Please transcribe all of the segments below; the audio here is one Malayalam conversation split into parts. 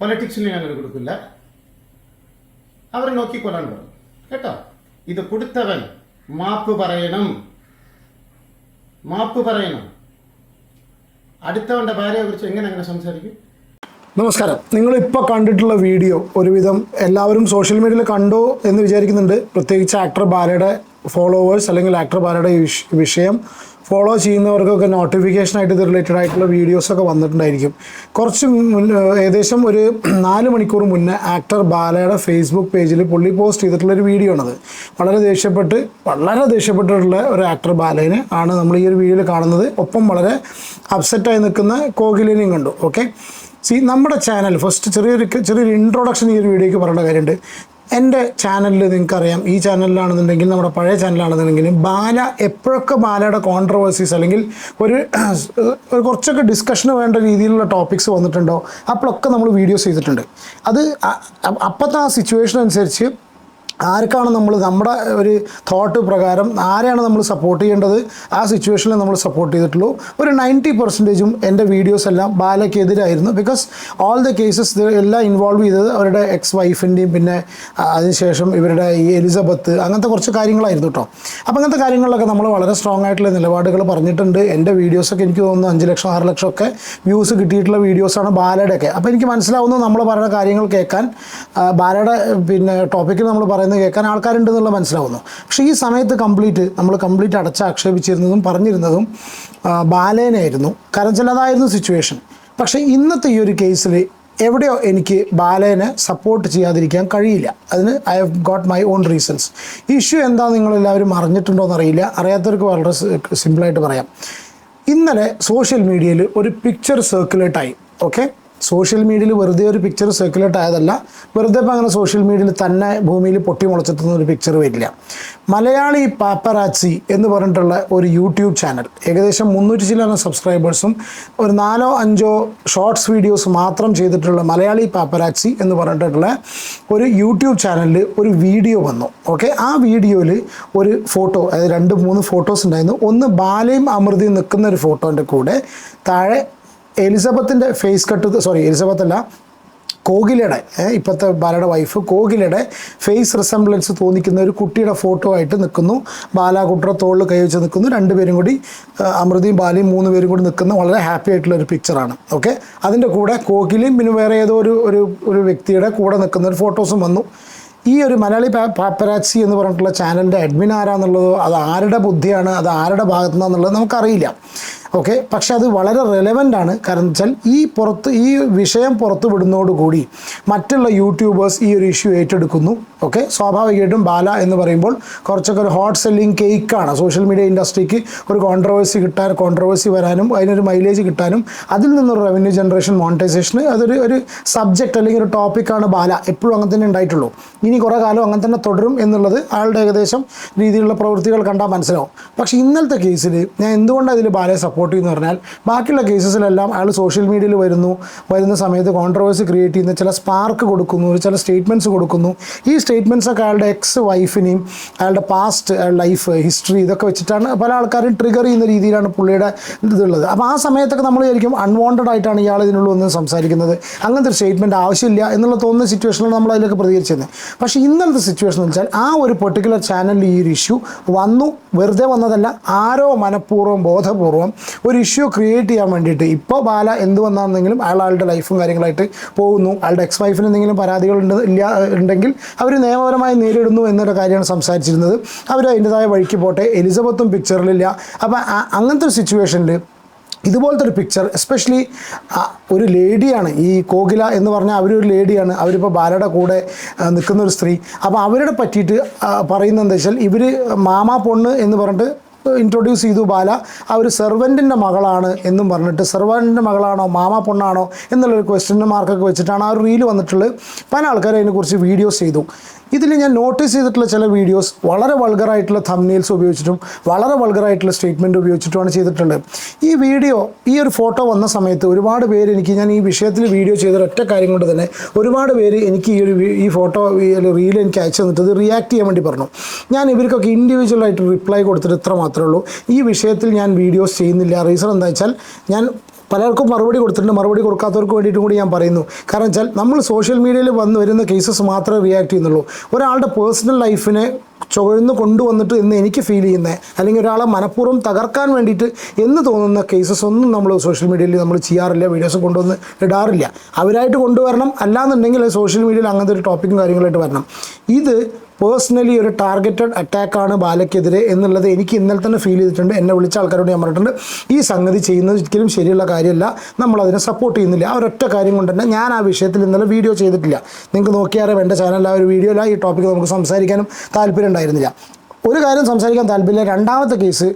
പൊളിറ്റിക്സിന് ഞങ്ങൾ കൊടുക്കില്ല. അവർ നോക്കിക്കൊള്ളാൻ പറഞ്ഞു കേട്ടോ? ഇത് കൊടുത്തവൻ മാപ്പ് പറയണം. മാപ്പ് പറയണം. അടുത്തവന്റെ ഭാര്യയെ കുറിച്ച് എങ്ങനെ അങ്ങനെ സംസാരിക്കും? നമസ്കാരം. നിങ്ങൾ ഇപ്പോൾ കണ്ടിട്ടുള്ള വീഡിയോ ഒരുവിധം എല്ലാവരും സോഷ്യൽ മീഡിയയിൽ കണ്ടോ എന്ന് വിചാരിക്കുന്നുണ്ട്. പ്രത്യേകിച്ച് ആക്ടർ ബാലയുടെ ഫോളോവേഴ്സ് അല്ലെങ്കിൽ ആക്ടർ ബാലയുടെ വിഷയം. ഫോളോ ചെയ്യുന്നവർക്കൊക്കെ നോട്ടിഫിക്കേഷനായിട്ട് ഇത് റിലേറ്റഡ് ആയിട്ടുള്ള വീഡിയോസൊക്കെ വന്നിട്ടുണ്ടായിരിക്കും. കുറച്ച് ഏകദേശം ഒരു നാല് മണിക്കൂർ മുന്നേ ആക്ടർ ബാലയുടെ ഫേസ്ബുക്ക് പേജിൽ പുള്ളി പോസ്റ്റ് ചെയ്തിട്ടുള്ളൊരു വീഡിയോ ആണത്. വളരെ ദേഷ്യപ്പെട്ട് വളരെ ദേഷ്യപ്പെട്ടിട്ടുള്ള ഒരു ആക്ടർ ബാലേനെ ആണ് നമ്മൾ ഈ ഒരു വീഡിയോയിൽ കാണുന്നത്. ഒപ്പം വളരെ അപ്സെറ്റായി നിൽക്കുന്ന കോകിലിനെയും കണ്ടു. ഓക്കെ സി നമ്മുടെ ചാനൽ ഫസ്റ്റ് ചെറിയൊരു ചെറിയൊരു ഇൻട്രൊഡക്ഷൻ ഈ ഒരു വീഡിയോയ്ക്ക് പറയേണ്ട കാര്യമുണ്ട്. എന്റെ ചാനലിൽ നിങ്ങൾക്കറിയാം ഈ ചാനലിലാണെന്നുണ്ടെങ്കിൽ നമ്മുടെ പഴയ ചാനലാണെന്നുണ്ടെങ്കിലും ബാല എപ്പോഴൊക്കെ ബാലയുടെ കോൺട്രവേഴ്സീസ് അല്ലെങ്കിൽ ഒരു ഒരു കുറച്ചൊക്കെ ഡിസ്കഷന് വേണ്ട രീതിയിലുള്ള ടോപ്പിക്സ് വന്നിട്ടുണ്ടോ അപ്പോഴൊക്കെ നമ്മൾ വീഡിയോസ് ചെയ്തിട്ടുണ്ട്. അത് അപ്പോഴത്തെ ആ സിറ്റുവേഷൻ അനുസരിച്ച് ആർക്കാണ് നമ്മൾ നമ്മുടെ ഒരു തോട്ട് പ്രകാരം ആരെയാണ് നമ്മൾ സപ്പോർട്ട് ചെയ്യേണ്ടത്? ആ സിറ്റുവേഷനിൽ നമ്മൾ സപ്പോർട്ട് ചെയ്തിട്ടുള്ളൂ. ഒരു നയന്റി പെർസെന്റേജും എന്റെ വീഡിയോസ് എല്ലാം ബാലയ്ക്കെതിരായിരുന്നു. ബിക്കോസ് ഓൾ ദ കേസസ് എല്ലാം ഇൻവോൾവ് ചെയ്തത് അവരുടെ എക്സ് വൈഫിന്റെയും പിന്നെ അതിനുശേഷം ഇവരുടെ ഈ എലിസബത്ത് അങ്ങനത്തെ കുറച്ച് കാര്യങ്ങളായിരുന്നു കേട്ടോ അപ്പോൾ അങ്ങനത്തെ കാര്യങ്ങളിലൊക്കെ നമ്മൾ വളരെ സ്ട്രോങ് ആയിട്ടുള്ള നിലപാടുകൾ പറഞ്ഞിട്ടുണ്ട്. എന്റെ വീഡിയോസൊക്കെ എനിക്ക് തോന്നുന്നു അഞ്ച് ലക്ഷം ആറ് ലക്ഷം ഒക്കെ വ്യൂസ് കിട്ടിയിട്ടുള്ള വീഡിയോസാണ് ബാലയുടെ ഒക്കെ അപ്പോൾ എനിക്ക് മനസ്സിലാവുന്നു നമ്മൾ പറയുന്ന കാര്യങ്ങൾ കേൾക്കാൻ. ബാലയുടെ പിന്നെ ടോപ്പിക്കിൽ നമ്മൾ പറയുന്നത് കേൾക്കാൻ ആൾക്കാരുണ്ട് എന്നുള്ള മനസ്സിലാവുന്നു. പക്ഷേ ഈ സമയത്ത് കംപ്ലീറ്റ് നമ്മൾ കംപ്ലീറ്റ് അടച്ച് ആക്ഷേപിച്ചിരുന്നതും പറഞ്ഞിരുന്നതും ബാലേനായിരുന്നു കാരണം ചിലതായിരുന്നു സിറ്റുവേഷൻ പക്ഷേ ഇന്നത്തെ ഈ ഒരു കേസിൽ എവിടെയോ എനിക്ക് ബാലേനെ സപ്പോർട്ട് ചെയ്യാതിരിക്കാൻ കഴിയില്ല. അതിന് I have got my own reasons issue എന്താ നിങ്ങളെല്ലാവരും അറിഞ്ഞിട്ടുണ്ടോ എന്നറിയില്ല. അറിയാത്തവർക്ക് വളരെ സിമ്പിളായിട്ട് പറയാം. ഇന്നലെ സോഷ്യൽ മീഡിയയിൽ ഒരു പിക്ചർ സർക്കുലേറ്റായി ഓക്കെ സോഷ്യൽ മീഡിയയിൽ വെറുതെ ഒരു പിക്ചർ സർക്കുലേറ്റ് ആയതല്ല വെറുതെ ഇപ്പം അങ്ങനെ സോഷ്യൽ മീഡിയയിൽ തന്നെ ഭൂമിയിൽ പൊട്ടി മുളച്ചെത്തുന്ന ഒരു പിക്ചർ വരില്ല. മലയാളി പാപ്പറാച്ചി എന്ന് പറഞ്ഞിട്ടുള്ള ഒരു യൂട്യൂബ് ചാനൽ ഏകദേശം മുന്നൂറ്റി ചില്ലാനം സബ്സ്ക്രൈബേഴ്സും ഒരു നാലോ അഞ്ചോ ഷോർട്സ് വീഡിയോസ് മാത്രം ചെയ്തിട്ടുള്ള മലയാളി പാപ്പറാച്ചി എന്ന് പറഞ്ഞിട്ടുള്ള ഒരു യൂട്യൂബ് ചാനലിൽ ഒരു വീഡിയോ വന്നു. ഓക്കെ ആ വീഡിയോയിൽ ഒരു ഫോട്ടോ അതായത് രണ്ട് മൂന്ന് ഫോട്ടോസ് ഉണ്ടായിരുന്നു. ഒന്ന് ബാലയും അമൃതയും നിൽക്കുന്ന ഒരു ഫോട്ടോന്റെ കൂടെ താഴെ എലിസബത്തിന്റെ ഫേസ് കട്ട് സോറി എലിസബത്ത് അല്ല കോകിലയുടെ ഇപ്പോഴത്തെ ബാലയുടെ വൈഫ് കോകിലയുടെ ഫേസ് റിസംബ്ലൻസ് തോന്നിക്കുന്ന ഒരു കുട്ടിയുടെ ഫോട്ടോ ആയിട്ട് നിൽക്കുന്നു. ബാല കുട്ടിയുടെ തോളിൽ കൈവച്ച് നിൽക്കുന്നു. രണ്ടുപേരും കൂടി അമൃതിയും ബാലയും മൂന്ന് പേരും കൂടി നിൽക്കുന്ന വളരെ ഹാപ്പി ആയിട്ടുള്ള ഒരു പിക്ചറാണ് ഓക്കെ അതിന്റെ കൂടെ കോകിലയും പിന്നെ വേറെ ഏതോ ഒരു ഒരു ഒരു വ്യക്തിയുടെ കൂടെ നിൽക്കുന്ന ഒരു ഫോട്ടോസും വന്നു. ഈ ഒരു മലയാളി പാപ്പരാച്ചി എന്ന് പറഞ്ഞിട്ടുള്ള ചാനലിന്റെ അഡ്മിൻ ആരാന്നുള്ളതോ അത് ആരുടെ ബുദ്ധിയാണ് അത് ആരുടെ ഭാഗത്തു നിന്നാന്നുള്ളത് നമുക്കറിയില്ല. ഓക്കെ? പക്ഷെ അത് വളരെ റെലവന്റ് ആണ്. കാരണം വെച്ചാൽ ഈ പുറത്ത് ഈ വിഷയം പുറത്തു വിടുന്നതോടുകൂടി മറ്റുള്ള യൂട്യൂബേഴ്സ് ഈ ഒരു ഇഷ്യൂ ഏറ്റെടുക്കുന്നു. ഓക്കെ? സ്വാഭാവികമായിട്ടും ബാല എന്ന് പറയുമ്പോൾ കുറച്ചൊക്കെ ഒരു ഹോട്ട് സെല്ലിംഗ് കേക്കാണ് സോഷ്യൽ മീഡിയ ഇൻഡസ്ട്രിക്ക് ഒരു കോൺട്രവേഴ്സി കിട്ടാൻ കോൺട്രവേഴ്സി വരാനും അതിനൊരു മൈലേജ് കിട്ടാനും അതിൽ നിന്നൊരു റവന്യൂ ജനറേഷൻ മോണിറ്റൈസേഷന് അതൊരു ഒരു സബ്ജക്റ്റ് അല്ലെങ്കിൽ ഒരു ടോപ്പിക്കാണ് ബാല. എപ്പോഴും അങ്ങനെ തന്നെ ഉണ്ടായിട്ടുള്ളൂ. ഇനി കുറേ കാലം അങ്ങനെ തന്നെ തുടരും എന്നുള്ളത് അയാളുടെ ഏകദേശം രീതിയിലുള്ള പ്രവൃത്തികൾ കണ്ടാൽ മനസ്സിലാവും. പക്ഷേ ഇന്നലത്തെ കേസിൽ ഞാൻ എന്തുകൊണ്ടാണ് ഇതിൽ ബാലയെ സപ്പോർട്ട് ചെയ്യുന്നു പറഞ്ഞാൽ ബാക്കിയുള്ള കേസസിലെല്ലാം അയാൾ സോഷ്യൽ മീഡിയയിൽ വരുന്നു. വരുന്ന സമയത്ത് കോൺട്രവേഴ്സി ക്രിയേറ്റ് ചെയ്യുന്ന. ചില സ്പാർക്ക് കൊടുക്കുന്നു. ചില സ്റ്റേറ്റ്മെന്റ്സ് കൊടുക്കുന്നു. ഈ സ്റ്റേറ്റ്മെന്റ്സ് ഒക്കെ അയാളുടെ എക്സ് വൈഫിനെയും അയാളുടെ പാസ്റ്റ് ലൈഫ് ഹിസ്റ്ററി ഇതൊക്കെ വെച്ചിട്ടാണ് പല ആൾക്കാരും ട്രിഗർ ചെയ്യുന്ന രീതിയിലാണ് പുള്ളിയുടെ ഇതുള്ളത്. അപ്പോൾ ആ സമയത്തൊക്കെ നമ്മൾ വിചാരിക്കും അൺവാണ്ടഡ് ആയിട്ടാണ് ഇയാൾ ഇതിനുള്ള ഒന്ന് സംസാരിക്കുന്നത്. അങ്ങനത്തെ ഒരു സ്റ്റേറ്റ്മെന്റ് ആവശ്യമില്ല എന്നുള്ള തോന്നുന്ന സിറ്റുവേഷനിൽ നമ്മൾ അതിലേക്ക് പ്രതികരിച്ചിരുന്നത് പക്ഷേ ഇന്നത്തെ സിറ്റുവേഷൻ എന്ന് വെച്ചാൽ ആ ഒരു പെർട്ടിക്കുലർ ചാനലിൽ ഈ ഒരു ഇഷ്യൂ വന്നു. വെറുതെ വന്നതല്ല. ആരോ മനഃപൂർവം ബോധപൂർവം ഒരു ഇഷ്യൂ ക്രിയേറ്റ് ചെയ്യാൻ വേണ്ടിയിട്ട്. ഇപ്പോൾ ബാല എന്ത് വന്നാണെന്നെങ്കിലും അയാൾ ആളുടെ ലൈഫും കാര്യങ്ങളായിട്ട് പോകുന്നു. അയാളുടെ എക്സ് വൈഫിന് എന്തെങ്കിലും പരാതികൾ ഉണ്ട് ഇല്ല ഉണ്ടെങ്കിൽ അവർ നിയമപരമായി നേരിടുന്നു എന്നൊരു കാര്യമാണ് സംസാരിച്ചിരുന്നത്. അവർ അതിന്റെതായ വഴിക്ക് പോട്ടെ. എലിസബത്തും പിക്ചറിലില്ല അപ്പം അങ്ങനത്തെ ഒരു സിറ്റുവേഷനിൽ ഇതുപോലത്തെ ഒരു പിക്ചർ എസ്പെഷ്യലി ഒരു ലേഡിയാണ് ഈ കോകില എന്ന് പറഞ്ഞാൽ അവരൊരു ലേഡിയാണ് അവരിപ്പോൾ ബാലയുടെ കൂടെ നിൽക്കുന്ന ഒരു സ്ത്രീ. അപ്പോൾ അവരുടെ പറ്റിയിട്ട് പറയുന്നത് എന്താ വെച്ചാൽ ഇവർ മാമാ പൊണ്ണ് എന്ന് പറഞ്ഞിട്ട് ഇൻട്രൊഡ്യൂസ് ചെയ്തു ബാല. ആ ഒരു സെർവന്റിന്റെ മകളാണ് എന്നും പറഞ്ഞിട്ട് സെർവന്റിന്റെ മകളാണോ മാമ പൊണ്ണാണോ എന്നുള്ളൊരു ക്വസ്റ്റ്യൻ മാർക്കൊക്കെ വെച്ചിട്ടാണ് ആ ഒരു റീൽ വന്നിട്ടുള്ളത്. പല ആൾക്കാരും അതിനെക്കുറിച്ച് വീഡിയോസ് ചെയ്തു. ഇതിൽ ഞാൻ നോട്ടീസ് ചെയ്തിട്ടുള്ള ചില വീഡിയോസ് വളരെ വൾഗറായിട്ടുള്ള തമ്നെയിൽസ് ഉപയോഗിച്ചിട്ടും വളരെ വൾഗറായിട്ടുള്ള സ്റ്റേറ്റ്മെന്റ് ഉപയോഗിച്ചിട്ടുമാണ് ചെയ്തിട്ടുണ്ട് ഈ വീഡിയോ ഈ ഒരു ഫോട്ടോ വന്ന സമയത്ത് ഒരുപാട് പേര് എനിക്ക് ഞാൻ ഈ വിഷയത്തിൽ വീഡിയോ ചെയ്ത ഒറ്റ കാര്യം കൊണ്ട് തന്നെ ഒരുപാട് പേര് എനിക്ക് ഈ ഒരു ഈ ഫോട്ടോ റീൽ എനിക്ക് അയച്ചു തന്നിട്ട് ഇത് റിയാക്ട് ചെയ്യാൻ വേണ്ടി പറഞ്ഞു. ഞാൻ ഇവർക്കൊക്കെ ഇൻഡിവിജ്വലായിട്ട് റിപ്ലൈ കൊടുത്തിട്ട് ഇത്ര മാത്രമേ ഉള്ളൂ. ഈ വിഷയത്തിൽ ഞാൻ വീഡിയോസ് ചെയ്യുന്നില്ല. റീസൺ എന്താ വെച്ചാൽ ഞാൻ പലർക്കും മറുപടി കൊടുത്തിട്ടുണ്ട്. മറുപടി കൊടുക്കാത്തവർക്ക് വേണ്ടിയിട്ടും കൂടി ഞാൻ പറയുന്നു. കാരണം വെച്ചാൽ നമ്മൾ സോഷ്യൽ മീഡിയയിൽ വന്ന് വരുന്ന കേസസ് മാത്രമേ റിയാക്ട് ചെയ്യുന്നുള്ളൂ. ഒരാളുടെ പേഴ്സണൽ ലൈഫിനെ ചുഴന്ന് കൊണ്ടുവന്നിട്ട് എന്ന് എനിക്ക് ഫീൽ ചെയ്യുന്നത് അല്ലെങ്കിൽ ഒരാളെ മനഃപൂർവം തകർക്കാൻ വേണ്ടിയിട്ട് എന്ന് തോന്നുന്ന കേസസ് ഒന്നും നമ്മൾ സോഷ്യൽ മീഡിയയിൽ നമ്മൾ ചെയ്യാറില്ല വീഡിയോസ് കൊണ്ടുവന്ന് ഇടാറില്ല. അവരായിട്ട് കൊണ്ടുവരണം. അല്ലാന്നുണ്ടെങ്കിൽ സോഷ്യൽ മീഡിയയിൽ അങ്ങനത്തെ ഒരു ടോപ്പിക്കും കാര്യങ്ങളായിട്ട് വരണം. ഇത് പേഴ്സണലി ഒരു ടാർഗറ്റഡ് അറ്റാക്കാണ് ബാലയ്ക്കെതിരെ എന്നുള്ളത് എനിക്ക് ഇന്നലെ തന്നെ ഫീൽ ചെയ്തിട്ടുണ്ട്. എന്നെ വിളിച്ച ആൾക്കാരോട് ഞാൻ പറഞ്ഞിട്ടുണ്ട്. ഈ സംഗതി ചെയ്യുന്നത് ഒരിക്കലും ശരിയുള്ള കാര്യമല്ല. നമ്മൾ അതിനെ സപ്പോർട്ട് ചെയ്യുന്നില്ല. ആ ഒരൊറ്റ കാര്യം കൊണ്ട് തന്നെ ഞാൻ ആ വിഷയത്തിൽ ഇന്നലെ വീഡിയോ ചെയ്തിട്ടില്ല. നിങ്ങൾക്ക് നോക്കിയാറേ വേണ്ട ചാനലിൽ ആ ഒരു വീഡിയോയിലാണ് ഈ ടോപ്പിക്ക് നമുക്ക് സംസാരിക്കാനും താല്പര്യം ഉണ്ടായിരുന്നില്ല ഒരു കാര്യം സംസാരിക്കാൻ താല്പര്യമില്ല. രണ്ടാമത്തെ case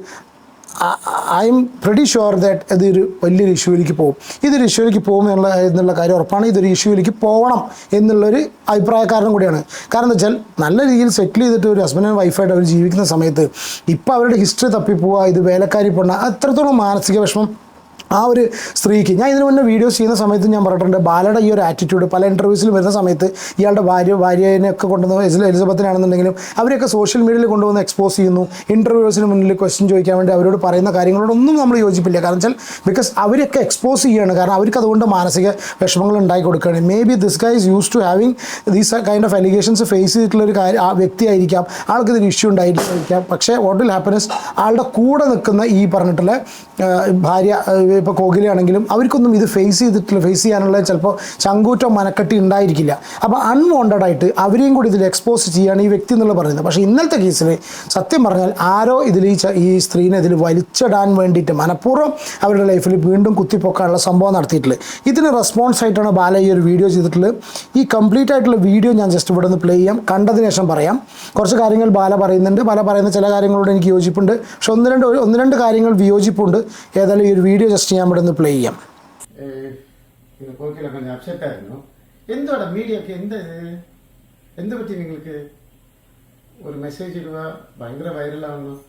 I am pretty sure that ഇതൊരു വലിയൊരു ഇഷ്യൂവിലേക്ക് പോകും. ഇതൊരു ഇഷ്യൂവിലേക്ക് പോകും എന്നുള്ള എന്നുള്ള കാര്യം ഉറപ്പാണ്. ഇതൊരു ഇഷ്യൂവിലേക്ക് പോകണം എന്നുള്ളൊരു അഭിപ്രായക്കാരനും കൂടിയാണ്. കാരണം എന്താ വെച്ചാൽ നല്ല രീതിയിൽ സെറ്റിൽ ചെയ്തിട്ട് ഒരു ഹസ്ബൻഡ് വൈഫായിട്ട് അവർ ജീവിക്കുന്ന സമയത്ത് ഇപ്പോൾ അവരുടെ ഹിസ്റ്ററി തപ്പിപ്പോവുക ഇത് വേലക്കാരി പെണ്ണ അത്രത്തോളം മാനസിക വിഷമം ആ ഒരു സ്ത്രീക്ക്. ഞാൻ ഇതിനു മുന്നേ വീഡിയോസ് ചെയ്യുന്ന സമയത്ത് ഞാൻ പറഞ്ഞിട്ടുണ്ട് ബാലയുടെ ഈ ഒരു ആറ്റിറ്റ്യൂഡ് പല ഇന്റർവ്യൂസിൽ വരുന്ന സമയത്ത് ഇയാളുടെ ഭാര്യ ഭാര്യനെയൊക്കെ കൊണ്ടുവന്ന് എലിസബത്തിനെ എലിസബത്തിനാണെന്നുണ്ടെങ്കിലും അവരെയൊക്കെ സോഷ്യൽ മീഡിയയിൽ കൊണ്ടുവന്ന് എക്സ്പോസ് ചെയ്യുന്നു. ഇന്റർവ്യൂസിന് മുന്നിൽ ക്വസ്റ്റ്യൻ ചോദിക്കാൻ വേണ്ടി അവരോട് പറയുന്ന കാര്യങ്ങളോടൊന്നും നമ്മൾ യോജിപ്പില്ല. കാരണം വെച്ചാൽ ബിക്കോസ് അവരൊക്കെ എക്സ്പോസ് ചെയ്യുകയാണ് കാരണം അവർക്ക് അതുകൊണ്ട് മാനസിക വിഷമങ്ങൾ ഉണ്ടായി കൊടുക്കുകയാണ്. May be this guys use to having these kind of allegations face ചെയ്തിട്ടുള്ള ഒരു കാര്യം ആ വ്യക്തിയായിരിക്കാം ആൾക്ക് ഇതൊരു ഇഷ്യൂ ഉണ്ടായിരിക്കാം. പക്ഷേ വാട്ട് വിൽ ഹാപ്പനസ് ആളുടെ കൂടെ നിൽക്കുന്ന ഈ പറഞ്ഞിട്ടുള്ള ഭാര്യ ഇപ്പോൾ കോകിലയാണെങ്കിലും അവർക്കൊന്നും ഇത് ഫേസ് ചെയ്തിട്ടില്ല ഫേസ് ചെയ്യാനുള്ള ചിലപ്പോൾ ചങ്കൂറ്റോ മനക്കെട്ടി ഉണ്ടായിരിക്കില്ല. അപ്പോൾ അൺവോണ്ടഡ് ആയിട്ട് അവരെയും കൂടി ഇതിൽ എക്സ്പോസ് ചെയ്യാണ് ഈ വ്യക്തി എന്നുള്ള പറയുന്നത്. പക്ഷേ ഇന്നത്തെ കേസിൽ സത്യം പറഞ്ഞാൽ ആരോ ഇതിൽ ഈ സ്ത്രീനെ ഇതിൽ വലിച്ചിടാൻ വേണ്ടിയിട്ട് മനഃപൂർവം അവരുടെ ലൈഫിൽ വീണ്ടും കുത്തിപ്പൊക്കാനുള്ള സംഭവം നടത്തിയിട്ടുള്ളത് ഇതിന് റെസ്പോൺസ് ആയിട്ടാണ് ബാല ഈ ഒരു വീഡിയോ ചെയ്തിട്ടുള്ളത്. ഈ കംപ്ലീറ്റ് ആയിട്ടുള്ള വീഡിയോ ഞാൻ ജസ്റ്റ് ഇവിടെ നിന്ന് പ്ലേ ചെയ്യാം. കണ്ടതിന് ശേഷം പറയാം. കുറച്ച് കാര്യങ്ങൾ ബാല പറയുന്നുണ്ട്. ബാല പറയുന്ന ചില കാര്യങ്ങളോട് എനിക്ക് യോജിപ്പുണ്ട്. പക്ഷെ ഒന്ന് രണ്ട് ഒന്ന് രണ്ട് കാര്യങ്ങൾ വിയോജിപ്പുണ്ട്. ഏതായാലും ഈ ഒരു വീഡിയോ ജസ്റ്റ് ഞാൻ ഇവിടെ നിന്ന് പ്ലേ ചെയ്യാം. ഇത് കോക്കില കൊഞ്ചം ആയിരുന്നു. എന്തുവാടാ മീഡിയക്ക്? എന്ത്? എന്ത് പറ്റി നിങ്ങൾക്ക്? ഒരു മെസ്സേജ് ഇടുക ഭയങ്കര വൈറലാവുന്നു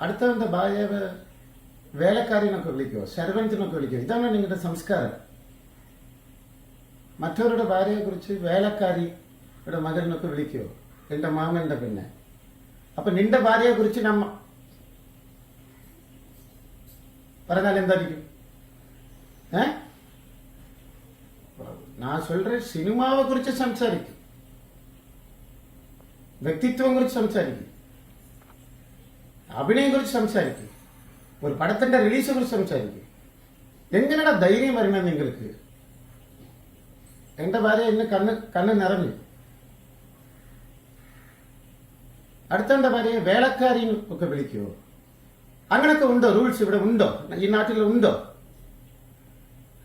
അടുത്തവന്റെ ഭാര്യയെ വേലക്കാരിനൊക്കെ വിളിക്കുമോ സെർവന്റിനൊക്കെ വിളിക്കുമോ ഇതാണ് നിങ്ങളുടെ സംസ്കാരം. മറ്റവരുടെ ഭാര്യയെ കുറിച്ച് വേലക്കാരിയുടെ മകനൊക്കെ വിളിക്കുമോ എന്റെ മാമന്റെ പിന്നെ അപ്പൊ നിന്റെ ഭാര്യയെ കുറിച്ച് നമ്മ പറഞ്ഞാൽ എന്തായിരിക്കും ഏ? நான் சொல்றேன் சினிமாவை குறித்து സംസാരിക്കും വ്യക്തിത്വം കുറിച്ച് സംസാരിക്കും അഭിനയം കുറിച്ച് സംസാരിക്കും ഒരു പടത്തിന്റെ റിലീസിനെ കുറിച്ച് സംസാരിക്കും എങ്ങനെയാ ധൈര്യം വരണം നിങ്ങൾക്ക് എന്റെ ഭാര്യ എന്നെ കണ്ണ് കണ്ണ് നിറഞ്ഞു അടുത്തവന്റെ ഭാര്യയെ വേലക്കാരി ഒക്കെ വിളിക്കുമോ അങ്ങനൊക്കെ ഉണ്ടോ? റൂൾസ് ഇവിടെ ഉണ്ടോ? ഈ നാട്ടിൽ ഉണ്ടോ?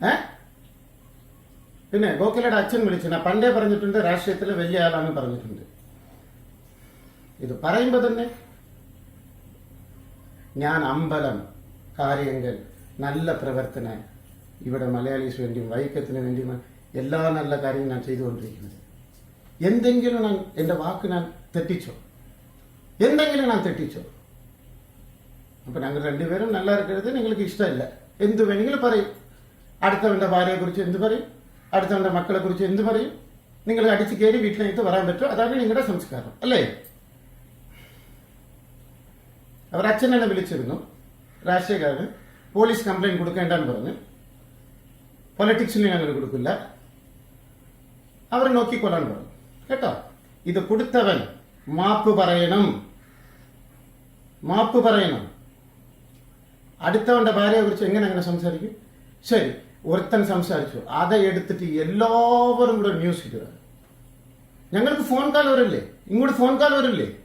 ഏ? പിന്നെ ഗോഖലയുടെ അച്ഛൻ വിളിച്ചു ഞാൻ പണ്ടേ പറഞ്ഞിട്ടുണ്ട് രാഷ്ട്രീയത്തിലെ വലിയ ആളാണെന്ന് പറഞ്ഞിട്ടുണ്ട്. ഇത് പറയുമ്പോ തന്നെ ഞാൻ അമ്പലം കാര്യങ്ങൾ നല്ല പ്രവർത്തന ഇവിടെ മലയാളീസ് വേണ്ടിയും വൈക്കത്തിന് വേണ്ടിയും എല്ലാ നല്ല കാര്യങ്ങളും ഞാൻ ചെയ്തുകൊണ്ടിരിക്കുന്നത്. എന്തെങ്കിലും ഞാൻ എന്റെ വാക്ക് ഞാൻ തെറ്റിച്ചോ? എന്തെങ്കിലും ഞാൻ തെറ്റിച്ചോ? അപ്പൊ ഞങ്ങൾ രണ്ടുപേരും നല്ല ഇരിക്കരുത് നിങ്ങൾക്ക് ഇഷ്ടമല്ല. എന്ത് വേണമെങ്കിലും പറയും. അടുത്തവന്റെ ഭാര്യയെ കുറിച്ച് എന്ത് പറയും? അടുത്തവന്റെ മക്കളെ കുറിച്ച് എന്ത് പറയും? നിങ്ങൾ അടിച്ചു കയറി വീട്ടിലേക്ക് വരാൻ പറ്റും അതാണ് നിങ്ങളുടെ സംസ്കാരം അല്ലേ? അവർ അച്ഛനെന്നെ വിളിച്ചിരുന്നു. രാഷ്ട്രീയക്കാരന് പോലീസ് കംപ്ലൈന്റ് കൊടുക്കേണ്ടെന്ന് പറഞ്ഞ്. പൊളിറ്റിക്സിന് ഞങ്ങൾ കൊടുക്കില്ല. അവർ നോക്കിക്കൊള്ളാൻ പറഞ്ഞു. കേട്ടോ? ഇത് കൊടുത്തവൻ മാപ്പ് പറയണം. മാപ്പ് പറയണം. അടുത്തവന്റെ ഭാര്യയെ കുറിച്ച് എങ്ങനെ അങ്ങനെ സംസാരിക്കും? ശരി ഒരുത്തൻ സംസാരിച്ചു. அதை എടുത്തിട്ട് എല്ലാവരും കൂടെ ന്യൂസ് ഇടുക. ഞങ്ങൾക്ക് ഫോൺ കാൾ വരില്ലേ? ഇങ്ങോട്ട് ഫോൺ കാൾ വരില്ലേ?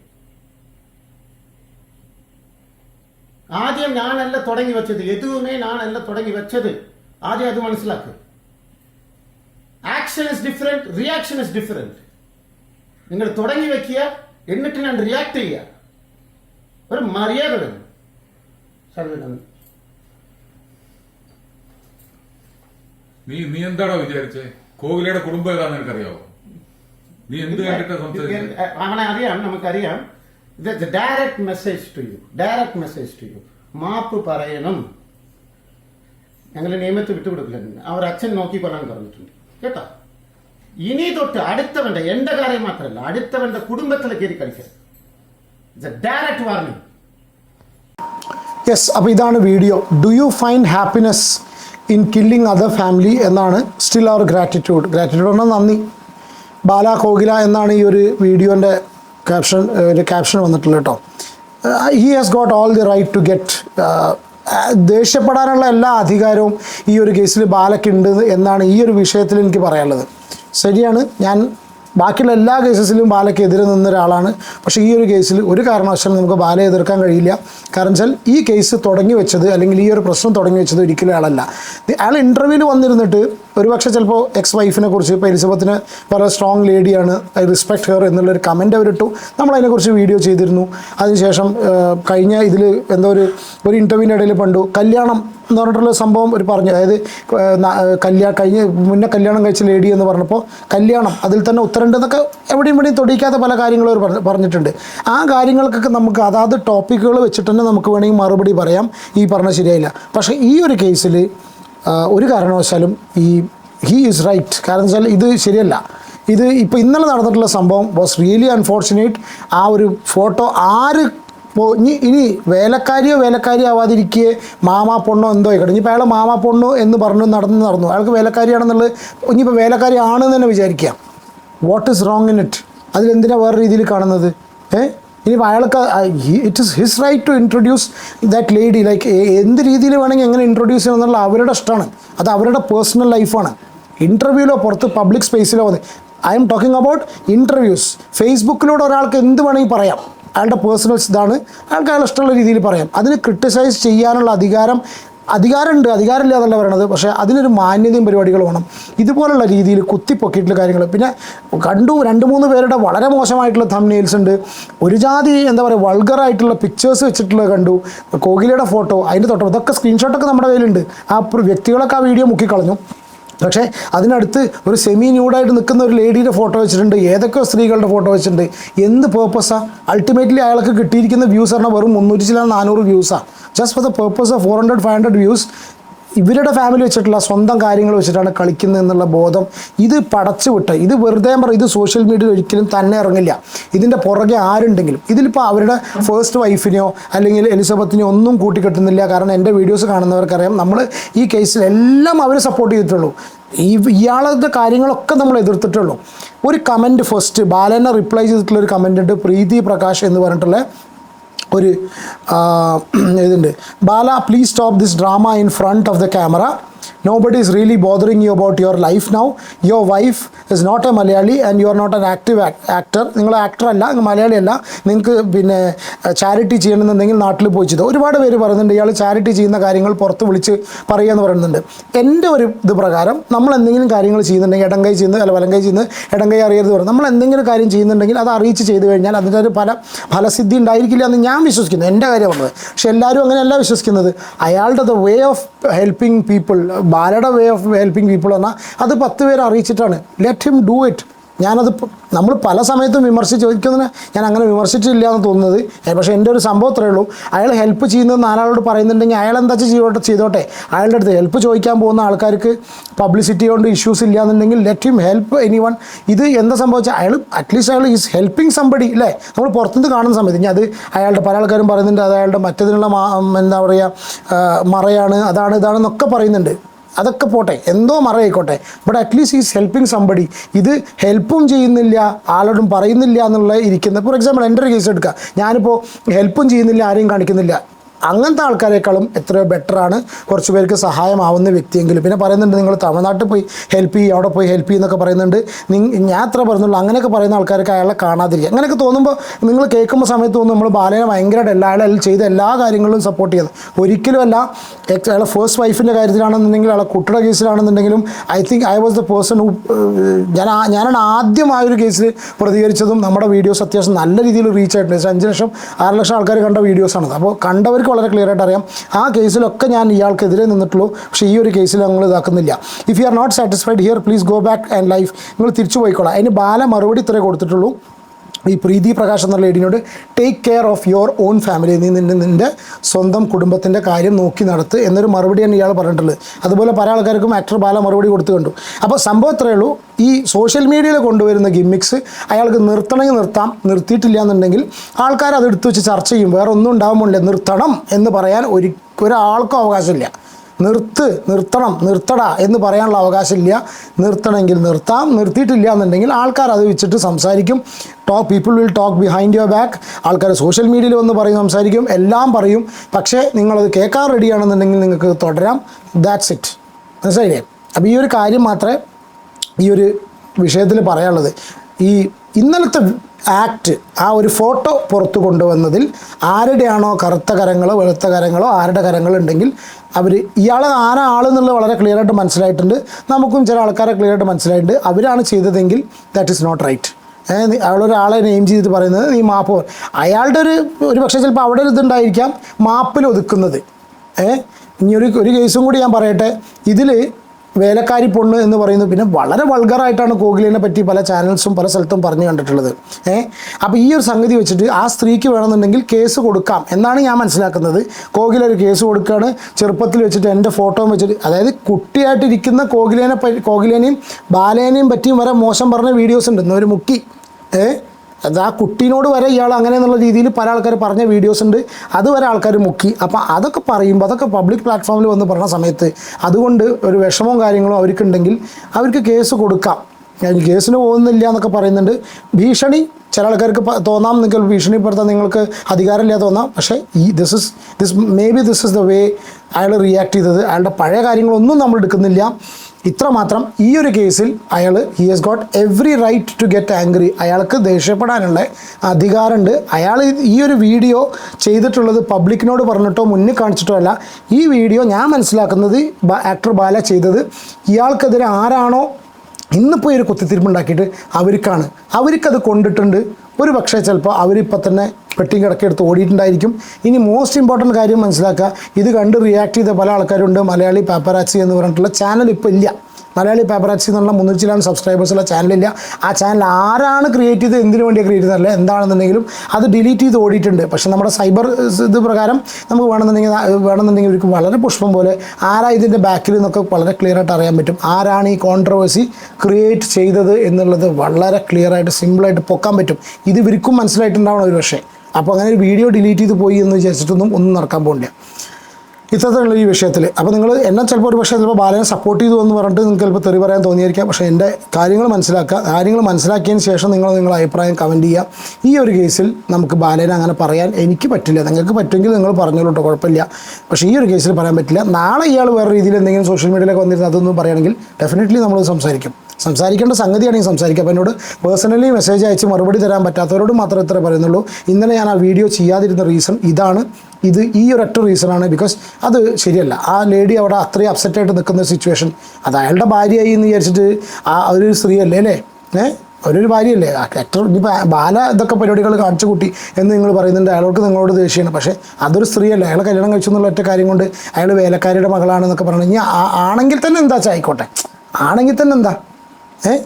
ആദ്യം ഞാനല്ല തുടങ്ങി വെച്ചത്. എതുവുമേ ഞാനല്ല തുടങ്ങി വെച്ചത്. ആദ്യം അത് മനസ്സിലാക്കുക action is different reaction is different നിങ്ങൾ തുടങ്ങി വെക്കുക എന്നിട്ട് ഞാൻ റിയാക്ട് ചെയ്യുക. ഒരു മര്യാദ വേണം. സർവേ നന്ദി നീ നീ എന്താടാ വിചാരിച്ചേ കോഹ്ലിയുടെ കുടുംബം ഏതാന്ന് നിനക്കറിയാവോ നീ എന്ത് കണ്ടിട്ടാ സംസാരിച്ചത് അവനെ അറിയാം നമുക്കറിയാം direct message to you direct message to you മാപ്പ് പറയണം ഞങ്ങൾ നിയമത്തെ വിട്ടുകൊടുക്കില്ല അവർ അച്ഛൻ നോക്കിക്കൊള്ളാൻ പറഞ്ഞിട്ടുണ്ട് കേട്ടോ ഇനി തൊട്ട് അടുത്തവന്റെ എന്റെ കാര്യം മാത്രമല്ല അടുത്തവന്റെ കുടുംബത്തിൽ കയറി കളിക്കരുത് ഡയറക്ട് വാർണിംഗ് യെസ് അപ്പോൾ ഇതാണ് video do you find happiness in killing other family എന്നാണ് സ്റ്റിൽ അവർ ഗ്രാറ്റിറ്റ്യൂഡ് ഗ്രാറ്റിറ്റ്യൂഡ് പറഞ്ഞാൽ നന്ദി. ബാല കോകില എന്നാണ് ഈ ഒരു വീഡിയോന്റെ ക്യാപ്ഷൻ ഒരു ക്യാപ്ഷൻ വന്നിട്ടുള്ളത് കേട്ടോ. He has got all the right to get ദേഷ്യപ്പെടാനുള്ള എല്ലാ അധികാരവും ഈ ഒരു കേസിൽ ബാലയ്ക്കുണ്ട് എന്നാണ് ഈ ഒരു വിഷയത്തിൽ എനിക്ക് പറയാനുള്ളത്. ശരിയാണ് ഞാൻ ബാക്കിയുള്ള എല്ലാ കേസസിലും ബാലയ്ക്ക് എതിരെ നിന്ന ഒരാളാണ്. പക്ഷേ ഈ ഒരു കേസിൽ ഒരു കാരണവശാലും നമുക്ക് ബാലയെ എതിർക്കാൻ കഴിയില്ല. കാരണം വെച്ചാൽ ഈ കേസ് തുടങ്ങി വെച്ചത് അല്ലെങ്കിൽ ഈ ഒരു പ്രശ്നം തുടങ്ങി വെച്ചത് ഒരിക്കലും ആളല്ല. അയാൾ ഇന്റർവ്യൂവിൽ വന്നിരുന്നിട്ട് ഒരുപക്ഷെ ചിലപ്പോൾ എക്സ് വൈഫിനെ കുറിച്ച് ഇപ്പോൾ എലിസബത്തിന് വളരെ സ്ട്രോങ് ലേഡിയാണ് ഐ റിസ്പെക്ട് ഹെയർ എന്നുള്ളൊരു കമന്റ് അവരിട്ടു. നമ്മൾ അതിനെക്കുറിച്ച് വീഡിയോ ചെയ്തിരുന്നു. അതിനുശേഷം കഴിഞ്ഞ ഇതിൽ എന്തോ ഒരു ഒരു ഇന്റർവ്യൂവിന്റെ ഇടയിൽ പണ്ടു കല്യാണം എന്ന് പറഞ്ഞിട്ടുള്ള സംഭവം ഒരു പറഞ്ഞു. അതായത് കല്യാണം കഴിഞ്ഞ് മുന്നേ കല്യാണം കഴിച്ച ലേഡി എന്ന് പറഞ്ഞപ്പോൾ കല്യാണം അതിൽ തന്നെ ഉത്തരണ്ടെന്നൊക്കെ എവിടെയും എവിടെയും തൊടിയിക്കാത്ത പല കാര്യങ്ങളും അവർ പറഞ്ഞിട്ടുണ്ട്. ആ കാര്യങ്ങൾക്കൊക്കെ നമുക്ക് അതാത് ടോപ്പിക്കുകൾ വെച്ചിട്ട് തന്നെ നമുക്ക് വേണമെങ്കിൽ മറുപടി പറയാം. ഈ പറഞ്ഞ ശരിയായില്ല. പക്ഷേ ഈ ഒരു കേസിൽ ഒരു കാരണവശാലും ഈ ഹീ ഈസ് റൈറ്റ് കാരണം വെച്ചാൽ ഇത് ശരിയല്ല. ഇത് ഇപ്പോൾ ഇന്നലെ നടന്നിട്ടുള്ള സംഭവം വാസ് റിയലി അൺഫോർച്ചുനേറ്റ് ആ ഒരു ഫോട്ടോ ആര് ഇപ്പോൾ ഇനി ഇനി വേലക്കാരിയോ വേലക്കാരി ആവാതിരിക്കുക മാമാ പൊണ്ണോ എന്തോ ആയിക്കോട്ടെ. ഇനിയിപ്പോൾ അയാൾ മാമാ പൊണ്ണോ എന്ന് പറഞ്ഞു നടന്ന് നടന്നു. അയാൾക്ക് വേലക്കാരിയാണെന്നുള്ളത് ഇനിയിപ്പോൾ വേലക്കാരി ആണെന്ന് തന്നെ വിചാരിക്കുക what is wrong in it അതിലെന്തിനാ വേറെ രീതിയിൽ കാണുന്നത്? ഏ? ഇനി അയാൾക്ക് it is his right to introduce that lady like എന്ത് രീതിയിൽ വേണമെങ്കിൽ എങ്ങനെ ഇൻട്രൊഡ്യൂസ് ചെയ്യണം എന്നുള്ള അവരുടെ ഇഷ്ടമാണ്. അത് അവരുടെ പേഴ്സണൽ ലൈഫാണ് ഇന്റർവ്യൂവിലോ പുറത്ത് പബ്ലിക് സ്പേസിലോ വന്ന് I am talking about interviews ഫേസ്ബുക്കിലൂടെ ഒരാൾക്ക് എന്ത് വേണമെങ്കിൽ പറയാം. അയാളുടെ പേഴ്സണൽസ് ഇതാണ്. അയാൾക്ക് അയാൾ ഇഷ്ടമുള്ള രീതിയിൽ പറയാം. അതിന് ക്രിട്ടിസൈസ് ചെയ്യാനുള്ള അധികാരം അധികാരമുണ്ട് അധികാരമില്ല എന്നല്ല പറയണത്. പക്ഷേ അതിനൊരു മാന്യതയും പരിപാടികൾ വേണം. ഇതുപോലുള്ള രീതിയിൽ കുത്തിപ്പൊക്കിയിട്ടുള്ള കാര്യങ്ങൾ. പിന്നെ കണ്ടു രണ്ട് മൂന്ന് പേരുടെ വളരെ മോശമായിട്ടുള്ള തംനെയിൽസ് ഉണ്ട്. ഒരു ജാതി എന്താ പറയുക വൾഗറായിട്ടുള്ള പിക്ചേഴ്സ് വെച്ചിട്ടുള്ളത് കണ്ടു. കോഹ്ലിയുടെ ഫോട്ടോ അതിന്റെ തൊട്ടോ ഇതൊക്കെ സ്ക്രീൻഷോട്ടൊക്കെ നമ്മുടെ കയ്യിലുണ്ട്. ആ വ്യക്തികളൊക്കെ ആ വീഡിയോ മുക്കിക്കളഞ്ഞു. പക്ഷേ അതിനടുത്ത് ഒരു സെമി ന്യൂഡായിട്ട് നിൽക്കുന്ന ഒരു ലേഡിയുടെ ഫോട്ടോ വെച്ചിട്ടുണ്ട്. ഏതൊക്കെയോ സ്ത്രീകളുടെ ഫോട്ടോ വെച്ചിട്ടുണ്ട്. എന്ത് പേർപ്പസാണ് അൾട്ടിമേറ്റ്ലി അയാൾക്ക് കിട്ടിയിരിക്കുന്ന വ്യൂസ് പറഞ്ഞാൽ വെറും മുന്നൂറ്റി ചില നാനൂറ് വ്യൂസാണ് just for the purpose of four hundred five hundred views ഇവരുടെ ഫാമിലി വെച്ചിട്ടുള്ള സ്വന്തം കാര്യങ്ങൾ വെച്ചിട്ടാണ് കളിക്കുന്നത് എന്നുള്ള ബോധം ഇത് പടച്ചു വിട്ട് ഇത് വെറുതെ പറയും ഇത് സോഷ്യൽ മീഡിയയിൽ ഒരിക്കലും തന്നെ ഇറങ്ങില്ല. ഇതിന്റെ പുറകെ ആരുണ്ടെങ്കിലും ഇതിലിപ്പോൾ അവരുടെ ഫേസ്റ്റ് വൈഫിനെയോ അല്ലെങ്കിൽ എലിസബത്തിനെയോ ഒന്നും കൂട്ടിക്കെട്ടുന്നില്ല. കാരണം എന്റെ വീഡിയോസ് കാണുന്നവർക്കറിയാം നമ്മൾ ഈ കേസിൽ എല്ലാം അവർ സപ്പോർട്ട് ചെയ്തിട്ടുള്ളൂ. ഈ ഇയാളുടെ കാര്യങ്ങളൊക്കെ നമ്മൾ എതിർത്തിട്ടുള്ളൂ. ഒരു കമന്റ് ഫസ്റ്റ് ബാലനെ റിപ്ലൈ ചെയ്തിട്ടുള്ള ഒരു കമന്റ് ഉണ്ട് പ്രീതി പ്രകാശ് എന്ന് പറഞ്ഞിട്ടുള്ള ഒരു ഇതുണ്ട്. Bala please stop this drama in front of the camera no is is really you you your your life now your wife not not a Malayali and you are not an actor. നിങ്ങൾ ആക്ടർ അല്ല നിങ്ങൾ മലയാളി അല്ല. നിങ്ങൾക്ക് പിന്നെ ചാരിറ്റി ചെയ്യണമെന്നുണ്ടെങ്കിൽ നാട്ടിൽ പോയി ചെയ്തു. ഒരുപാട് പേര് പറയുന്നുണ്ട് ഇയാൾ ചാരിറ്റി ചെയ്യുന്ന കാര്യങ്ങൾ പുറത്ത് വിളിച്ച് പറയുക എന്ന് പറയുന്നുണ്ട്. എന്റെ ഒരു ഇത് പ്രകാരം നമ്മൾ എന്തെങ്കിലും കാര്യങ്ങൾ ചെയ്യുന്നുണ്ടെങ്കിൽ ഇടം കൈ ചെയ്യുന്നത് അല്ല വലം കൈ ചെയ്യുന്നത് ഇടം കൈ അറിയരുത് പറഞ്ഞു നമ്മൾ എന്തെങ്കിലും കാര്യം ചെയ്യുന്നുണ്ടെങ്കിൽ അത് അറിയിച്ച് ചെയ്തു കഴിഞ്ഞാൽ അതിന്റെ ഒരു ഫല ഫലസിദ്ധി ഉണ്ടായിരിക്കില്ല എന്ന് ഞാൻ വിശ്വസിക്കുന്നു. എന്റെ കാര്യമാണ്. പക്ഷെ എല്ലാവരും അങ്ങനെയല്ല വിശ്വസിക്കുന്നത്. അയാളുടെ the way of helping people ബാലയുടെ വേ ഓഫ് ഹെൽപ്പിംഗ് പീപ്പിൾ എന്നാൽ അത് പത്ത് പേര് അറിയിച്ചിട്ടാണ്. ലെറ്റ് ഹിം ഡൂ ഇറ്റ് ഞാനത് നമ്മൾ പല സമയത്തും വിമർശിച്ച് ചോദിക്കുന്നതിന് ഞാൻ അങ്ങനെ വിമർശിച്ചില്ല എന്ന് തോന്നുന്നത്. പക്ഷേ എന്റെ ഒരു സംഭവം അത്രേ ഉള്ളൂ. അയാൾ ഹെൽപ്പ് ചെയ്യുന്നത് നാലാളോട് പറയുന്നുണ്ടെങ്കിൽ അയാൾ എന്താ ചെയ്തോട്ടെ ചെയ്തോട്ടെ. അയാളുടെ അടുത്ത് ഹെൽപ്പ് ചോദിക്കാൻ പോകുന്ന ആൾക്കാർക്ക് പബ്ലിസിറ്റി കൊണ്ട് ഇഷ്യൂസ് ഇല്ല എന്നുണ്ടെങ്കിൽ let him help anyone ഇത് എന്താ സംഭവിച്ചാൽ അയാൾ അറ്റ്ലീസ്റ്റ് അയാൾ ഈസ് ഹെൽപ്പിംഗ് സംബടി അല്ലേ നമ്മൾ പുറത്തുനിന്ന് കാണുന്ന സമയത്ത് ഇനി അത് അയാളുടെ പല ആൾക്കാരും പറയുന്നുണ്ട് അത് അയാളുടെ മറ്റതിനുള്ള എന്താ പറയുക മറയാണ് അതാണ് ഇതാണെന്നൊക്കെ പറയുന്നുണ്ട്. അതൊക്കെ പോട്ടെ എന്തോ മറയായിക്കോട്ടെ. But at least is helping somebody ഇത് ഹെൽപ്പും ചെയ്യുന്നില്ല ആളോടും പറയുന്നില്ല എന്നുള്ള ഇരിക്കുന്ന ഫോർ എക്സാമ്പിൾ എന്റെ ഒരു കേസ് എടുക്കുക ഞാനിപ്പോൾ ഹെൽപ്പും ചെയ്യുന്നില്ല ആരെയും കാണിക്കുന്നില്ല. അങ്ങനത്തെ ആൾക്കാരെക്കാളും എത്രയോ ബെറ്ററാണ് കുറച്ച് പേർക്ക് സഹായമാവുന്ന വ്യക്തിയെങ്കിലും. പിന്നെ പറയുന്നുണ്ട് നിങ്ങൾ തമിഴ്നാട്ടിൽ പോയി ഹെൽപ്പ് ചെയ്യും അവിടെ പോയി ഹെൽപ്പ് ചെയ്യുന്നൊക്കെ പറയുന്നുണ്ട്. ഞാൻ അത്ര പറഞ്ഞുള്ളൂ. അങ്ങനെയൊക്കെ പറയുന്ന ആൾക്കാർക്ക് അയാളെ കാണാതിരിക്കുക. അങ്ങനെയൊക്കെ തോന്നുമ്പോൾ നിങ്ങൾ കേൾക്കുമ്പോൾ സമയത്ത് തോന്നും നമ്മൾ ബാലനെ ഭയങ്കരമായിട്ട് എല്ലാ അയാളെ ചെയ്ത എല്ലാ കാര്യങ്ങളും സപ്പോർട്ട് ചെയ്യുന്നത് ഒരിക്കലുമല്ല അയാളെ ഫേസ്റ്റ് വൈഫിന്റെ കാര്യത്തിലാണെന്നുണ്ടെങ്കിൽ അയാളെ കുട്ടിയുടെ കേസിലാണെന്നുണ്ടെങ്കിലും I think I was the person who ഞാൻ ഞാനാണ് ആദ്യം ആ ഒരു കേസിൽ പ്രതികരിച്ചതും നമ്മുടെ വീഡിയോസ് അത്യാവശ്യം നല്ല രീതിയിൽ റീച്ച് ആയിട്ടുണ്ട്. അഞ്ച് ലക്ഷം ആറ് ലക്ഷം ആൾക്കാർ കണ്ട വീഡിയോസാണത് അപ്പോൾ കണ്ടവർക്ക് വളരെ ക്ലിയർ ആയിട്ട് അറിയാം. ആ കേസിലൊക്കെ ഞാൻ ഇയാൾക്കെതിരെ നിന്നിട്ടുള്ളൂ. പക്ഷേ ഈ ഒരു കേസിൽ ഞങ്ങൾ ഇതാക്കുന്നില്ല. If you are not satisfied here please go back and life നിങ്ങൾ തിരിച്ചു പോയിക്കോളാം. അതിന് ബാല മറുപടി ഇത്രേ കൊടുത്തിട്ടുള്ളൂ. ഈ പ്രീതി പ്രകാശ് എന്ന ലേഡിനോട് take care of your own family നീ നിന്റെ നിന്റെ സ്വന്തം കുടുംബത്തിന്റെ കാര്യം നോക്കി നടത്ത് എന്നൊരു മറുപടിയാണ് ഇയാൾ പറഞ്ഞിട്ടുള്ളത് അതുപോലെ പല ആൾക്കാർക്കും ആക്ടർ ബാല മറുപടി കൊടുത്തു കണ്ടു. അപ്പോൾ സംഭവം ഇത്രയേ ഉള്ളൂ. ഈ സോഷ്യൽ മീഡിയയിൽ കൊണ്ടുവരുന്ന ഗിമ്മിക്സ് അയാൾക്ക് നിർത്തണമെങ്കിൽ നിർത്താം നിർത്തിയിട്ടില്ല എന്നുണ്ടെങ്കിൽ ആൾക്കാർ അത് എടുത്തു വെച്ച് ചർച്ച ചെയ്യും. വേറെ ഒന്നും ഉണ്ടാകുമ്പോൾ നിർത്തണം എന്ന് പറയാൻ ഒരു ഒരാൾക്കും അവകാശമില്ല. നിർത്ത് നിർത്തണം നിർത്തട എന്ന് പറയാനുള്ള അവകാശമില്ല. നിർത്തണമെങ്കിൽ നിർത്താം നിർത്തിയിട്ടില്ല എന്നുണ്ടെങ്കിൽ ആൾക്കാർ അത് വെച്ചിട്ട് സംസാരിക്കും. Talk people will talk behind your back ആൾക്കാർ സോഷ്യൽ മീഡിയയിൽ വന്ന് പറയും സംസാരിക്കും എല്ലാം പറയും. പക്ഷേ നിങ്ങളത് കേൾക്കാൻ റെഡിയാണെന്നുണ്ടെങ്കിൽ നിങ്ങൾക്ക് തുടരാം. ദാറ്റ്സ് ഇറ്റ് മനസ്സിലായില്ലേ? അപ്പോൾ ഈ ഒരു കാര്യം മാത്രമേ ഈ ഒരു വിഷയത്തിൽ പറയാനുള്ളത്. ഈ ഇന്നലത്തെ ആക്ട് ആ ഒരു ഫോട്ടോ പുറത്തു കൊണ്ടുവന്നതിൽ ആരുടെയാണോ കറുത്ത കരങ്ങളോ വെളുത്ത കരങ്ങളോ ആരുടെ കരങ്ങളോ ഉണ്ടെങ്കിൽ അവർ ഇയാൾ ആരാ ആളെന്നുള്ളത് വളരെ ക്ലിയർ ആയിട്ട് മനസ്സിലായിട്ടുണ്ട്. നമുക്കും ചില ആൾക്കാരെ ക്ലിയർ ആയിട്ട് മനസ്സിലായിട്ടുണ്ട്. അവരാണ് ചെയ്തതെങ്കിൽ ദാറ്റ് ഈസ് നോട്ട് റൈറ്റ് അയാളൊരാളെ നെയിം ചെയ്തിട്ട് പറയുന്നത് നീ മാപ്പ്. അയാളുടെ ഒരു ഒരു പക്ഷേ ചിലപ്പോൾ അവിടെ ഒരു ഇതുണ്ടായിരിക്കാം മാപ്പിൽ ഒതുക്കുന്നത്. ഏഹ് ഇനി ഒരു ഒരു കേസും കൂടി ഞാൻ പറയട്ടെ. ഇതിൽ വേലക്കാരി പൊണ്ണ് എന്ന് പറയുന്നത് പിന്നെ വളരെ വൾഗറായിട്ടാണ് കോഹ്ലിനെ പറ്റി പല ചാനൽസും പല സ്ഥലത്തും പറഞ്ഞു കണ്ടിട്ടുള്ളത്. ഏഹ് അപ്പോൾ ഈ ഒരു സംഗതി വെച്ചിട്ട് ആ സ്ത്രീക്ക് വേണമെന്നുണ്ടെങ്കിൽ കേസ് കൊടുക്കാം എന്നാണ് ഞാൻ മനസ്സിലാക്കുന്നത്. കോഹ്ലി ഒരു കേസ് കൊടുക്കുകയാണ്. ചെറുപ്പത്തിൽ വെച്ചിട്ട് എന്റെ ഫോട്ടോ വെച്ചിട്ട് അതായത് കുട്ടിയായിട്ടിരിക്കുന്ന കോഹ്ലിനെ കോഹ്ലിനെയും ബാലേനെയും പറ്റിയും വരെ മോശം പറഞ്ഞ വീഡിയോസ് ഉണ്ടെന്ന് ഒരു മുക്കി. ഏഹ് അത് ആ കുട്ടീനോട് വരെ ഇയാൾ അങ്ങനെ എന്നുള്ള രീതിയിൽ പല ആൾക്കാർ പറഞ്ഞ വീഡിയോസ് ഉണ്ട്. അതുവരെ ആൾക്കാർ മുക്കി. അപ്പം അതൊക്കെ പറയുമ്പോൾ അതൊക്കെ പബ്ലിക് പ്ലാറ്റ്ഫോമിൽ വന്ന് പറഞ്ഞ സമയത്ത് അതുകൊണ്ട് ഒരു വിഷമവും കാര്യങ്ങളും അവർക്കുണ്ടെങ്കിൽ അവർക്ക് കേസ് കൊടുക്കാം. ഞാൻ കേസിന് പോകുന്നില്ല എന്നൊക്കെ പറയുന്നുണ്ട്. ഭീഷണി ചില ആൾക്കാർക്ക് തോന്നാം നിങ്ങൾ ഭീഷണിപ്പെടുത്താൻ നിങ്ങൾക്ക് അധികാരമില്ല തോന്നാം. പക്ഷേ ഈ this is this may be this is the way അയാൾ റിയാക്ട് ചെയ്തത്. അയാളുടെ പഴയ കാര്യങ്ങളൊന്നും നമ്മൾ എടുക്കുന്നില്ല. ഇത്ര മാത്രം ഈ ഒരു കേസിൽ അയാൾ he has got every right to get angry അയാൾക്ക് ദേഷ്യപ്പെടാനുള്ള അധികാരമുണ്ട്. അയാൾ ഈ ഒരു വീഡിയോ ചെയ്തിട്ടുള്ളത് പബ്ലിക്കിനോട് പറഞ്ഞിട്ടോ മുന്നിൽ കാണിച്ചിട്ടോ അല്ല. ഈ വീഡിയോ ഞാൻ മനസ്സിലാക്കുന്നത് ആക്ടർ ബാല ചെയ്തത്. ഇയാൾക്കെതിരെ ആരാണോ ഇന്നിപ്പോൾ ഒരു കുത്തിത്തിരിപ്പുണ്ടാക്കിയിട്ട് അവർക്കാണ്. അവർക്കത് കൊണ്ടിട്ടുണ്ട്. ഒരു പക്ഷേ ചിലപ്പോൾ അവരിപ്പോൾ തന്നെ പെട്ടിയും കിടക്കെടുത്ത് ഓടിയിട്ടുണ്ടായിരിക്കും. ഇനി മോസ്റ്റ് ഇമ്പോർട്ടന്റ് കാര്യം മനസ്സിലാക്കുക. ഇത് കണ്ട് റിയാക്ട് ചെയ്ത പല ആൾക്കാരുണ്ട്. മലയാളി പാപ്പറാച്ചി എന്ന് പറഞ്ഞിട്ടുള്ള ചാനൽ ഇപ്പോൾ ഇല്ല. മലയാളി പേപ്പറാച്ചി എന്നുള്ള മുന്നൂറ്റി ചിലാണ് സബ്സ്ക്രൈബേഴ്സുള്ള ചാനലില്ല ആ ചാനൽ ആരാണ് ക്രിയേറ്റ് ചെയ്ത് എന്തിനു വേണ്ടിയാണ് ക്രിയേറ്റ് ചെയ്തതല്ല എന്താണെന്നുണ്ടെങ്കിലും അത് ഡിലീറ്റ് ചെയ്ത് ഓടിയിട്ടുണ്ട്. പക്ഷെ നമ്മുടെ സൈബർ ഇത് പ്രകാരം നമുക്ക് വേണമെന്നുണ്ടെങ്കിൽ വേണമെന്നുണ്ടെങ്കിൽ ഇവർക്ക് വളരെ പുഷ്പം പോലെ ആരാ ഇതിന്റെ ബാക്കിൽ നിന്നൊക്കെ വളരെ ക്ലിയർ ആയിട്ട് അറിയാൻ പറ്റും. ആരാണ് ഈ കോൺട്രവേഴ്സി ക്രിയേറ്റ് ചെയ്തത് എന്നുള്ളത് വളരെ ക്ലിയർ ആയിട്ട് സിമ്പിളായിട്ട് പൊക്കാൻ പറ്റും. ഇത് ഇവർക്കും മനസ്സിലായിട്ടുണ്ടാവണം ഒരു പക്ഷേ അപ്പോൾ അങ്ങനെ ഒരു വീഡിയോ ഡിലീറ്റ് ചെയ്ത് പോയി എന്ന് വിചാരിച്ചിട്ടൊന്നും ഒന്നും നടക്കാൻ പോകില്ല ഇത്തരത്തിലുള്ള ഈ വിഷയത്തിൽ അപ്പോൾ നിങ്ങൾ എന്നെ ചിലപ്പോൾ ഒരു പക്ഷേ ചിലപ്പോൾ ബാലനെ സപ്പോർട്ട് ചെയ്തു എന്ന് പറഞ്ഞിട്ട് നിങ്ങൾക്ക് ചിലപ്പോൾ തെറി പറയാൻ തോന്നിയായിരിക്കാം. പക്ഷേ എന്റെ കാര്യങ്ങൾ മനസ്സിലാക്കുക കാര്യങ്ങൾ മനസ്സിലാക്കിയതിന് ശേഷം നിങ്ങൾ നിങ്ങളുടെ അഭിപ്രായം കമന്റ് ചെയ്യുക. ഈ ഒരു കേസിൽ നമുക്ക് ബാലനെ അങ്ങനെ പറയാൻ എനിക്ക് പറ്റില്ല. നിങ്ങൾക്ക് പറ്റുമെങ്കിൽ നിങ്ങൾ പറഞ്ഞോളൂ കുഴപ്പമില്ല. പക്ഷേ ഈ ഒരു കേസിൽ പറയാൻ പറ്റില്ല. നാളെ ഇയാൾ വേറെ രീതിയിൽ എന്തെങ്കിലും സോഷ്യൽ മീഡിയയിലൊക്കെ വന്നിരുന്നത് അതൊന്നും പറയുകയാണെങ്കിൽ ഡെഫിനറ്റ്ലി നമ്മൾ സംസാരിക്കും. സംസാരിക്കേണ്ട സംഗതിയാണെങ്കിൽ സംസാരിക്കുക അപ്പോൾ എന്നോട് പേഴ്സണലി മെസ്സേജ് അയച്ച് മറുപടി തരാൻ പറ്റാത്തവരോട് മാത്രമേ ഇത്ര പറയുന്നുള്ളൂ. ഇന്നലെ ഞാൻ ആ വീഡിയോ ചെയ്യാതിരുന്ന റീസൺ ഇതാണ്. ഇത് ഈ ഒരൊറ്റ റീസണാണ് ബിക്കോസ് അത് ശരിയല്ല. ആ ലേഡി അവിടെ അത്രയും അപ്സെറ്റ് ആയിട്ട് നിൽക്കുന്ന സിറ്റുവേഷൻ അത് അയാളുടെ ഭാര്യയായി എന്ന് വിചാരിച്ചിട്ട് ആ ഒരു സ്ത്രീയല്ലേ അല്ലേ ഏഹ് അവരൊരു ഭാര്യയല്ലേ? ആക്ടർ ഇനിയിപ്പോൾ ബാല ഇതൊക്കെ പരിപാടികൾ കാണിച്ചു കൂട്ടി എന്ന് നിങ്ങൾ പറയുന്നുണ്ട്. അയാൾക്ക് നിങ്ങളോട് ദേഷ്യമാണ്. പക്ഷേ അതൊരു സ്ത്രീയല്ലേ? അയാൾ കല്യാണം കഴിച്ചു എന്നുള്ള ഒറ്റ കാര്യം കൊണ്ട് അയാൾ വേലക്കാരിയുടെ മകളാണെന്നൊക്കെ പറഞ്ഞു ആ- ആണെങ്കിൽ തന്നെ എന്താ വെച്ചാൽ ആയിക്കോട്ടെ ആണെങ്കിൽ തന്നെ എന്താ? ഏ?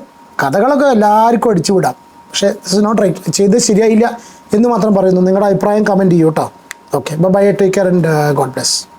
കഥകളൊക്കെ എല്ലാവർക്കും അടിച്ചു വിടാം. പക്ഷേ ദിസ് നോട്ട് റൈറ്റ് ചെയ്ത് ശരിയായില്ല എന്ന് മാത്രം പറയുന്നു. നിങ്ങളുടെ അഭിപ്രായം കമന്റ് ചെയ്യൂ കേട്ടോ. Okay bye take care and God bless